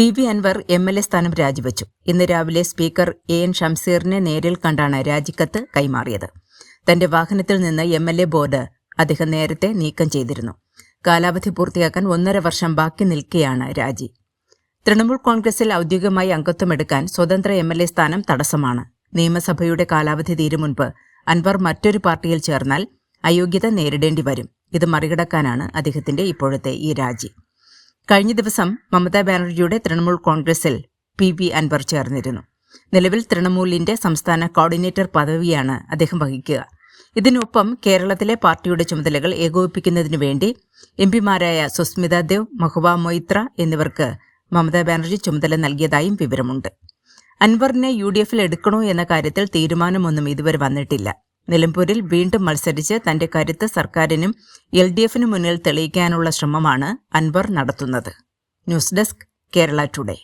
P V Anvar M L A സ്ഥാനം രാജിവച്ചു. ഇന്ന് രാവിലെ സ്പീക്കർ എ എൻ ഷംസീറിനെ നേരിൽ കണ്ടാണ് രാജിക്കത്ത് കൈമാറിയത്. തന്റെ വാഹനത്തിൽ നിന്ന് എം എൽ എ ബോർഡ് അദ്ദേഹം നേരത്തെ നീക്കം ചെയ്തിരുന്നു. കാലാവധി പൂർത്തിയാക്കാൻ ഒന്നര വർഷം ബാക്കി നിൽക്കെയാണ് രാജി. തൃണമൂൽ കോൺഗ്രസിൽ ഔദ്യോഗികമായി അംഗത്വമെടുക്കാൻ സ്വതന്ത്ര എം എൽ എ സ്ഥാനം തടസ്സമാണ്. നിയമസഭയുടെ കാലാവധി തീരും മുൻപ് അൻവർ മറ്റൊരു പാർട്ടിയിൽ ചേർന്നാൽ അയോഗ്യത നേരിടേണ്ടി വരും. ഇത് മറികടക്കാനാണ് അദ്ദേഹത്തിന്റെ ഇപ്പോഴത്തെ ഈ രാജി. കഴിഞ്ഞ ദിവസം മമതാ ബാനർജിയുടെ തൃണമൂൽ കോൺഗ്രസിൽ പി വി അൻവർ ചേർന്നിരുന്നു. നിലവിൽ തൃണമൂലിന്റെ സംസ്ഥാന കോർഡിനേറ്റർ പദവിയാണ് അദ്ദേഹം വഹിക്കുക. ഇതിനൊപ്പം കേരളത്തിലെ പാർട്ടിയുടെ ചുമതലകൾ ഏകോപിപ്പിക്കുന്നതിനു വേണ്ടി എം പിമാരായ സുസ്മിത ദേവ് മഹുവ മൊയ്ത്ര എന്നിവർക്ക് മമതാ ബാനർജി ചുമതല നൽകിയതായും വിവരമുണ്ട്. അൻവറിനെ യു ഡി എഫിൽ എടുക്കണോ എന്ന കാര്യത്തിൽ തീരുമാനമൊന്നും ഇതുവരെ വന്നിട്ടില്ല. നിലമ്പൂരിൽ വീണ്ടും മത്സരിച്ച് തന്റെ കരുത്ത് സർക്കാരിനും എൽ ഡി എഫിനു മുന്നിൽ തെളിയിക്കാനുള്ള ശ്രമമാണ് അൻവർ നടത്തുന്നത്. News desk Kerala today.